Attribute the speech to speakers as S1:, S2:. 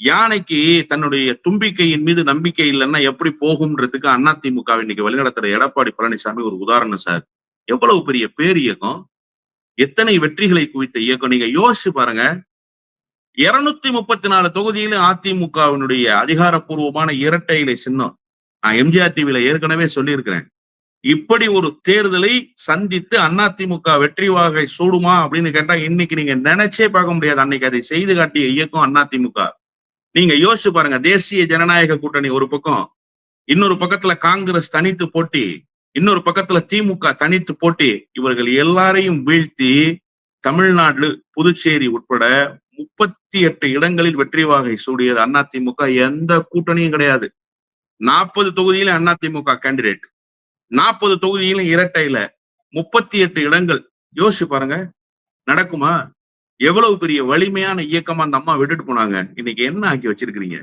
S1: யானைக்கு தன்னுடைய தும்பிக்கையின் மீது நம்பிக்கை இல்லைன்னா எப்படி போகும்ன்றதுக்கு அதிமுக இன்னைக்கு வழிநடத்துற எடப்பாடி பழனிசாமி ஒரு உதாரணம் சார். எவ்வளவு பெரிய பேர் இயக்கம். எத்தனை வெற்றிகளை குவித்த இயக்கம். நீங்க யோசிச்சு பாருங்க. இருநூத்தி முப்பத்தி நாலு தொகுதியில அதிமுகவினுடைய அதிகாரப்பூர்வமான இரட்டை இலை சின்னம். நான் எம்ஜிஆர் டிவியில ஏற்கனவே சொல்லியிருக்கிறேன். இப்படி ஒரு தேர்தலை சந்தித்து அதிமுக வெற்றி வாகை சூடுமா அப்படின்னு கேட்டா இன்னைக்கு நீங்க நினைச்சே பார்க்க முடியாது. அன்னைக்கு அதை செய்து காட்டிய இயக்கம் அதிமுக. நீங்க யோசிச்சு பாருங்க தேசிய ஜனநாயக கூட்டணி ஒரு பக்கம் இன்னொரு பக்கத்துல காங்கிரஸ் தனித்து போட்டி இன்னொரு பக்கத்துல திமுக தனித்து போட்டி இவர்கள் எல்லாரையும் வீழ்த்தி தமிழ்நாடு புதுச்சேரி உட்பட முப்பத்தி எட்டு இடங்களில் வெற்றி வாகை சூடியது அதிமுக எந்த கூட்டணியும் கிடையாது. நாற்பது தொகுதியில அதிமுக கேண்டிடேட் நாற்பது தொகுதியிலும் இரட்டையில முப்பத்தி எட்டு இடங்கள். யோசிச்சு பாருங்க நடக்குமா? எவ்வளவு பெரிய வலிமையான இயக்கமா அந்த அம்மா விட்டுட்டு போனாங்க. இன்னைக்கு என்ன ஆக்கி வச்சிருக்கிறீங்க?